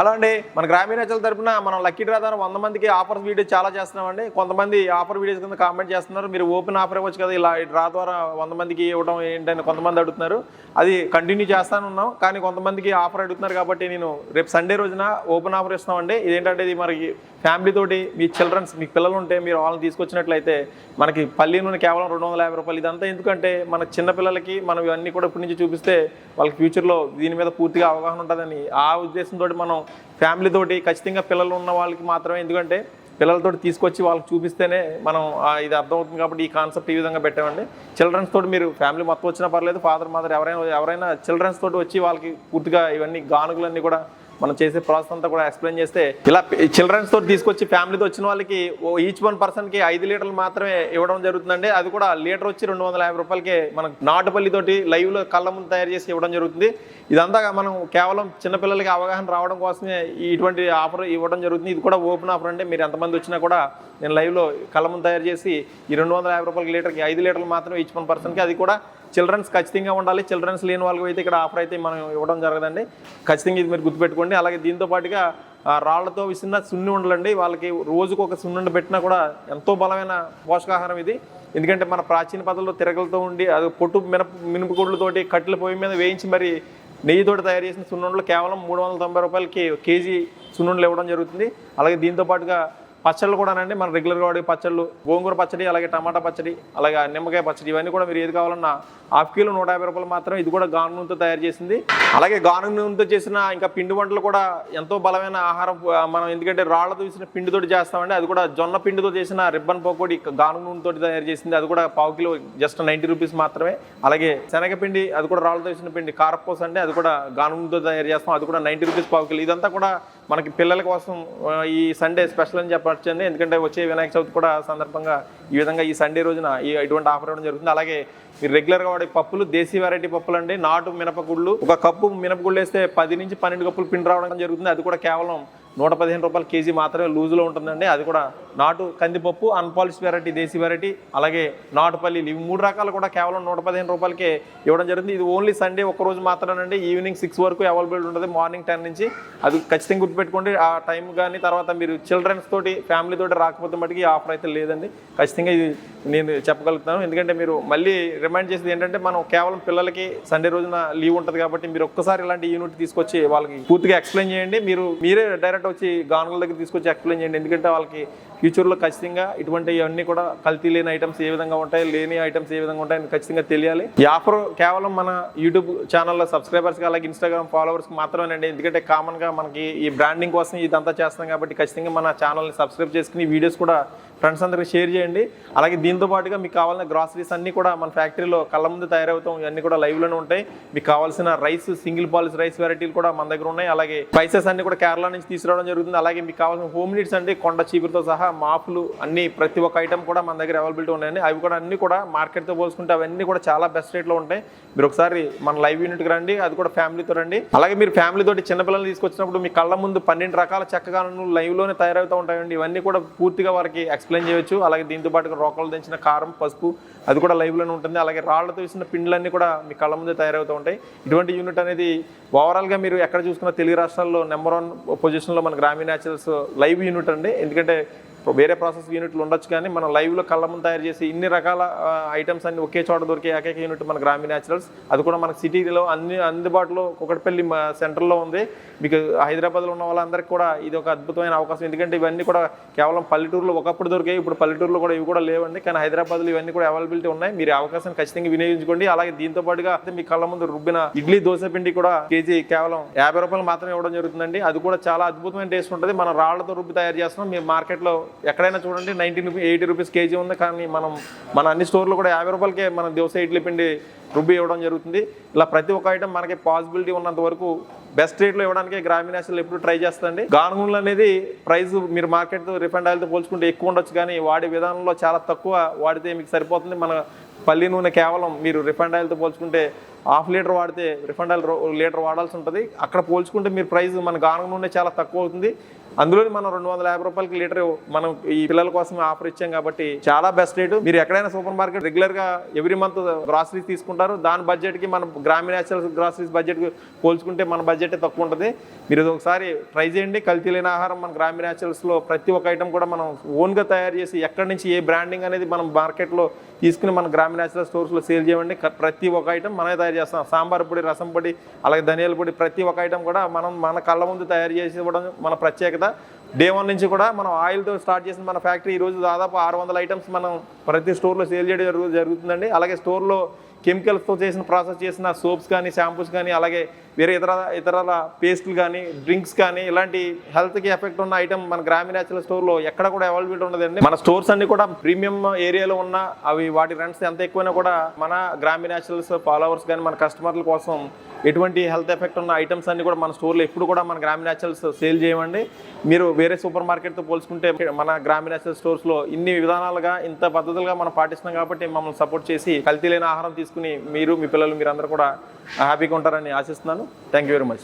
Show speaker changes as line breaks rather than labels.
Hello అండి. మన గ్రామీణ అచల్ తరపున మనం లక్కీ డ్రా ద్వారా వంద మందికి ఆఫర్స్ వీడియో చాలా చేస్తున్నామండి. కొంతమంది ఆఫర్ వీడియోస్ కింద కామెంట్ చేస్తున్నారు. మీరు ఓపెన్ ఆఫర్ ఇవ్వచ్చు కదా ఇలా ఈ డ్రా ద్వారా వంద మందికి ఇవ్వడం ఏంటని కొంతమంది అడుగుతున్నారు. అది కంటిన్యూ చేస్తాను ఉన్నాం. కానీ కొంతమందికి ఆఫర్ అడుగుతున్నారు కాబట్టి నేను రేపు సండే రోజున ఓపెన్ ఆఫర్ ఇస్తున్నామండి. ఇదేంటంటే ఇది మనకి ఫ్యామిలీ తోటి మీ చిల్డ్రన్స్ మీ పిల్లలు ఉంటే మీరు వాళ్ళని తీసుకొచ్చినట్లయితే మనకి పల్లి నూనె కేవలం రెండు వందల యాభై రూపాయలు. ఇదంతా ఎందుకంటే మన చిన్నపిల్లలకి మనం ఇవన్నీ కూడా ఇప్పటి నుంచి చూపిస్తే వాళ్ళకి ఫ్యూచర్లో దీని మీద పూర్తిగా అవగాహన ఉంటుందని ఆ ఉద్దేశంతో మనం ఫ్యామిలీ తోటి ఖచ్చితంగా పిల్లలు ఉన్న వాళ్ళకి మాత్రమే. ఎందుకంటే పిల్లలతో తీసుకొచ్చి వాళ్ళకి చూపిస్తేనే మనం ఇది అర్థమవుతుంది కాబట్టి ఈ కాన్సెప్ట్ ఈ విధంగా పెట్టామండి. చిల్డ్రన్స్ తోటి మీరు ఫ్యామిలీ మొత్తం వచ్చినా పర్లేదు ఫాదర్ మదర్ ఎవరైనా ఎవరైనా చిల్డ్రన్స్ తోటి వచ్చి వాళ్ళకి పూర్తిగా ఇవన్నీ గానుగులన్నీ కూడా మనం చేసే ప్రాసెస్ అంతా కూడా ఎక్స్ప్లెయిన్ చేస్తే ఇలా చిల్డ్రన్స్ తోటి తీసుకొచ్చి ఫ్యామిలీతో వచ్చిన వాళ్ళకి ఈచ్ వన్ పర్సన్కి ఐదు లీటర్లు మాత్రమే ఇవ్వడం జరుగుతుందండి. అది కూడా లీటర్ వచ్చి రెండు వందల యాభై రూపాయలకి మనకు నాటుపల్లి తోటి లైవ్లో కళ్ళ ముందు తయారు చేసి ఇవ్వడం జరుగుతుంది. ఇదంతా మనం కేవలం చిన్నపిల్లలకి అవగాహన రావడం కోసమే ఇటువంటి ఆఫర్ ఇవ్వడం జరుగుతుంది. ఇది కూడా ఓపెన్ ఆఫర్ అంటే మీరు ఎంతమంది వచ్చినా కూడా నేను లైవ్లో కళ్ళ ముందు తయారు చేసి ఈ రెండు వందల యాభై రూపాయలకి లీటర్కి ఐదు లీటర్లు మాత్రమే ఈచ్ వన్ పర్సన్కి అది కూడా చిల్డ్రన్స్ ఖచ్చితంగా ఉండాలి. చిల్డ్రన్స్ లేని వాళ్ళకి అయితే ఇక్కడ ఆఫర్ అయితే మనం ఇవ్వడం జరగదండి. ఖచ్చితంగా ఇది మీరు గుర్తుపెట్టుకోండి. అలాగే దీంతో పాటుగా రాళ్ళతో విసిన సున్ని ఉండలండి. వాళ్ళకి రోజుకు ఒక సున్నుండ పెట్టినా కూడా ఎంతో బలమైన పోషకాహారం ఇది. ఎందుకంటే మన ప్రాచీన పద్ధతిలో తిరగలతో ఉండి అది పొట్టు మినప మినపగుడ్లతోటి కట్టెల పొయ్యి మీద వేయించి మరి నెయ్యితోటి తయారు చేసిన సున్నుండలు కేవలం మూడు వందల తొంభై రూపాయలకి కేజీ సున్నుండలు ఇవ్వడం జరుగుతుంది. అలాగే దీంతో పాటుగా పచ్చళ్ళు కూడానండి. మన రెగ్యులర్గా వాడే పచ్చళ్ళు గోంగూర పచ్చడి అలాగే టమాటా పచ్చడి అలాగే నిమ్మకాయ పచ్చడి ఇవన్నీ కూడా మీరు ఏది కావాలన్నా హాఫ్ కిలో నూట యాభై రూపాయలు మాత్రం ఇది కూడా గాను నూనెతో తయారు చేసింది. అలాగే గాను నూనెతో చేసిన ఇంకా పిండి వంటలు కూడా ఎంతో బలమైన ఆహారం మనం ఎందుకంటే రాళ్ళతో చేసిన పిండితోటి చేస్తామండి. అది కూడా జొన్న పిండితో చేసిన రిబ్బన్ పకోడీ గాను నూనెతో తయారు చేసింది. అది కూడా పావు కిలో జస్ట్ నైంటీ రూపీస్ మాత్రమే. అలాగే శనగపిండి అది కూడా రాళ్ళతో చేసిన పిండి కారపూస అంటే అది కూడా గాను నూనెతో తయారు చేస్తాం. అది కూడా నైంటీ రూపీస్ పావు కిలో. ఇదంతా కూడా మనకి పిల్లల కోసం ఈ సండే స్పెషల్ అని చెప్పచ్చండి. ఎందుకంటే వచ్చే వినాయక చవితి కూడా సందర్భంగా ఈ విధంగా ఈ సండే రోజున ఈ ఇటువంటి ఆఫర్ ఇవ్వడం జరుగుతుంది. అలాగే మీరు రెగ్యులర్గా వాడే పప్పులు దేశీ వెరైటీ పప్పులు అండి. నాటు మినపగుళ్ళు. ఒక కప్పు మినపగుళ్ళు వేస్తే పది నుంచి పన్నెండు కప్పులు పిండి రావడం జరుగుతుంది. అది కూడా కేవలం నూట పదిహేను రూపాయలు కేజీ మాత్రమే లూజులో ఉంటుందండి. అది కూడా నాటు కందిపప్పు అన్పాలిష్ వెరైటీ దేశీ వెరైటీ అలాగే నాటుపల్లీలు ఇవి మూడు రకాలు కూడా కేవలం నూట పదిహేను రూపాయలకే ఇవ్వడం జరుగుతుంది ఇది ఓన్లీ సండే ఒక రోజు మాత్రమేనండి. ఈవినింగ్ సిక్స్ వరకు అవైలబుల్ ఉంటుంది. మార్నింగ్ టెన్ నుంచి. అది ఖచ్చితంగా గుర్తుపెట్టుకోండి. ఆ టైం కానీ తర్వాత మీరు చిల్డ్రన్స్ తోటి ఫ్యామిలీ తోటి రాకపోతే మటుకు ఈ ఆఫర్ అయితే లేదండి. ఖచ్చితంగా ఇది నేను చెప్పగలుగుతాను. ఎందుకంటే మీరు మళ్ళీ రిమైండ్ చేసేది ఏంటంటే మనం కేవలం పిల్లలకి సండే రోజున లీవ్ ఉంటుంది కాబట్టి మీరు ఒక్కసారి ఇలాంటి యూనిట్ తీసుకొచ్చి వాళ్ళకి పూర్తిగా ఎక్స్ప్లెయిన్ చేయండి. మీరు మీరే డైరెక్ట్ వచ్చి గానుగుల దగ్గర తీసుకొచ్చి ఎక్స్ప్లెయిన్ చేయండి. ఎందుకంటే వాళ్ళకి ఫ్యూచర్లో ఖచ్చితంగా ఇటువంటి ఇవన్నీ కూడా కల్తీ లేని ఐటమ్స్ ఏ విధంగా ఉంటాయి లేని ఐటమ్స్ ఏ విధంగా ఉంటాయని ఖచ్చితంగా తెలియాలి. ఈ ఆఫర్ కేవలం మన యూట్యూబ్ ఛానల్లో సబ్స్క్రైబర్స్కి అలాగే ఇన్స్టాగ్రామ్ ఫాలోవర్స్కి మాత్రమేనండి. ఎందుకంటే కామన్గా మనకి ఈ బ్రాండింగ్ కోసం ఇదంతా చేస్తాం కాబట్టి ఖచ్చితంగా మన ఛానల్ని సబ్స్క్రైబ్ చేసుకుని వీడియోస్ కూడా ఫ్రెండ్స్ అందరికి షేర్ చేయండి. అలాగే దీంతో పాటుగా మీకు కావాల్సిన గ్రాసరీస్ అన్నీ కూడా మన ఫ్యాక్టరీలో కళ్ళ ముందు తయారవుతాం. ఇవన్నీ కూడా లైవ్లోనే ఉంటాయి. మీకు కావాల్సిన రైస్ సింగిల్ పాలిస్ రైస్ వెరైటీలు కూడా మన దగ్గర ఉన్నాయి. అలాగే స్పైసెస్ అన్ని కూడా కేరళ నుంచి తీసుకురావడం జరుగుతుంది. అలాగే మీకు కావాల్సిన హోమ్ నీడ్స్ అండి కొండ చీపురుతో సహా మాపులు అన్ని ప్రతి ఒక్క ఐటమ్ కూడా మన దగ్గర అవైలబిలిటీ ఉన్నాయండి. అవి కూడా అన్ని కూడా మార్కెట్తో పోల్చుకుంటే అవన్నీ కూడా చాలా బెస్ట్ రేట్లో ఉంటాయి. మీరు ఒకసారి మన లైవ్ యూనిట్కి రండి అది కూడా ఫ్యామిలీతో రండి. అలాగే మీరు ఫ్యామిలీ తోటి చిన్నపిల్లలు తీసుకొచ్చినప్పుడు మీ కళ్ళ ముందు పన్నెండు రకాల చక్కగా లైవ్లోనే తయారవుతూ ఉంటాయండి. ఇవన్నీ కూడా పూర్తిగా వారికి ఎక్స్ప్లెయిన్ చేయొచ్చు. అలాగే దీంతో పాటు రోకలు దించిన కారం పసుపు అది కూడా లైవ్లోనే ఉంటుంది. అలాగే రాళ్ళతో వేసిన పిండ్లన్నీ కూడా మీ కళ్ళ ముందే తయారవుతూ ఉంటాయి. ఇటువంటి యూనిట్ అనేది ఓవరాల్గా మీరు ఎక్కడ చూసుకున్న తెలుగు రాష్ట్రాల్లో నెంబర్ వన్ పొజిషన్లో మన గ్రామీణ న్యాచురల్స్ లైవ్ యూనిట్ అండి. ఎందుకంటే వేరే ప్రాసెస్ యూనిట్లు ఉండొచ్చు కానీ మన లైవ్లో కళ్ళ ముందు తయారు చేసి ఇన్ని రకాల ఐటమ్స్ అన్ని ఒకే చోట దొరికే ఏకైక యూనిట్ మన గ్రామీ న్యాచురల్స్ అది కూడా మనకు సిటీలో అన్ని అందుబాటులో కుకట్పల్లి సెంటర్లో ఉంది. మీకు హైదరాబాద్లో ఉన్న వాళ్ళందరికీ కూడా ఇది ఒక అద్భుతమైన అవకాశం. ఎందుకంటే ఇవన్నీ కూడా కేవలం పల్లెటూరులో ఒకప్పుడు దొరికాయి ఇప్పుడు పల్లెటూరులో కూడా ఇవి కూడా లేవండి. కానీ హైదరాబాద్లో ఇవన్నీ కూడా అవైలబిలిటీ ఉన్నాయి. మీరు అవకాశం ఖచ్చితంగా వినియోగించుకోండి. అలాగే దీంతో పాటుగా మీ కళ్ళ ముందు రుబ్బిన ఇడ్లీ దోశ పిండి కూడా కేజీ కేవలం యాభై రూపాయలు మాత్రమే ఇవ్వడం జరుగుతుందండి. అది కూడా చాలా అద్భుతమైన టేస్ట్ ఉంటుంది. మన రాళ్ళతో రుబ్బి తయారు చేస్తున్నాం. మీరు మార్కెట్లో ఎక్కడైనా చూడండి nineteen rupees eighty rupees KG ఉంది కానీ మనం మన అన్ని స్టోర్లో కూడా యాభై రూపాయలకే మన దోశ ఇడ్లీ పిండి రుబ్బి ఇవ్వడం జరుగుతుంది. ఇలా ప్రతి ఒక్క ఐటమ్ మనకి పాసిబిలిటీ ఉన్నంత వరకు బెస్ట్ రేట్లో ఇవ్వడానికి గ్రామీణాశలు ఎప్పుడు ట్రై చేస్తుంది గానుగుండ్లు అనేది ప్రైస్ మీరు మార్కెట్ రిఫండ్ ఆయిల్తో పోల్చుకుంటే ఎక్కువ ఉండొచ్చు కానీ వాడే విధానంలో చాలా తక్కువ వాడితే మీకు సరిపోతుంది. మన పల్లి నూనె కేవలం మీరు రిఫండ్ ఆయిల్తో పోల్చుకుంటే హాఫ్ లీటర్ వాడితే రిఫండ్ ఆయిల్ లీటర్ వాడాల్సి ఉంటుంది. అక్కడ పోల్చుకుంటే మీరు ప్రైస్ మన గానుగ నూనె చాలా తక్కువ అవుతుంది. అందులో మనం రెండు వందల యాభై రూపాయలకి లీటర్ మనం ఈ పిల్లల కోసం ఆఫర్ ఇచ్చాం కాబట్టి చాలా బెస్ట్ రేటు. మీరు ఎక్కడైనా సూపర్ మార్కెట్ రెగ్యులర్గా ఎవ్రీ మంత్ గ్రాసరీస్ తీసుకుంటారు. దాని బడ్జెట్కి మనం గ్రామీణ నేచురల్ గ్రాసరీస్ బడ్జెట్ పోల్చుకుంటే మన బడ్జెట్ తక్కువ ఉంటుంది. మీరు ఇది ఒకసారి ట్రై చేయండి. కల్తీ లేని ఆహారం మన గ్రామీణ నేచురల్స్లో ప్రతి ఒక్క ఐటమ్ కూడా మనం ఓన్గా తయారు చేసి ఎక్కడి నుంచి ఏ బ్రాండింగ్ అనేది మనం మార్కెట్లో తీసుకుని మన గ్రామీణ నేచురల్ స్టోర్స్లో సేల్ చేయండి ప్రతి ఒక్క ఐటమ్ మనమే తయారు చేస్తాం. సాంబార్ పొడి రసం పొడి అలాగే ధనియాల పొడి ప్రతి ఒక్క ఐటమ్ కూడా మనం మన కళ్ళ ముందు తయారు చేసి ఇవ్వడం మన ప్రత్యేకత డే వన్ నుంచి కూడా మనం ఆయిల్తో స్టార్ట్ చేసిన మన ఫ్యాక్టరీ ఈ రోజు దాదాపు ఆరు వందల ఐటమ్స్ మనం ప్రతి స్టోర్లో సేల్ చేయడం జరుగుతుందండి. అలాగే స్టోర్లో కెమికల్స్తో చేసిన ప్రాసెస్ చేసిన సోప్స్ కానీ షాంపూస్ కానీ అలాగే వేరే ఇతర ఇతరాల పేస్ట్లు కానీ డ్రింక్స్ కానీ ఇలాంటి హెల్త్కి ఎఫెక్ట్ ఉన్న ఐటమ్ మన గ్రామీణ నేచురల్ స్టోర్లో ఎక్కడ కూడా అవైలబిలిటీ ఉండదండి. మన స్టోర్స్ అన్ని కూడా ప్రీమియం ఏరియాలో ఉన్న అవి వాటి రెంట్స్ ఎంత ఎక్కువైనా కూడా మన గ్రామీణ నేచురల్స్ ఫాలోవర్స్ కానీ మన కస్టమర్ల కోసం ఎటువంటి హెల్త్ ఎఫెక్ట్ ఉన్న ఐటమ్స్ అన్ని కూడా మన స్టోర్లో ఎప్పుడు కూడా మన గ్రామీణ నేచురల్స్ సేల్ చేయమండి. మీరు వేరే సూపర్ మార్కెట్తో పోల్చుకుంటే మన గ్రామీణ నేచురల్ స్టోర్స్లో ఇన్ని విధానాలుగా ఇంత పద్ధతులుగా మనం పాటిస్తున్నాం కాబట్టి మమ్మల్ని సపోర్ట్ చేసి కల్తీ లేని ఆహారం తీసుకుని మీరు మీ పిల్లలు మీరందరూ కూడా హ్యాపీగా ఉంటారని ఆశిస్తున్నాను. Thank you very much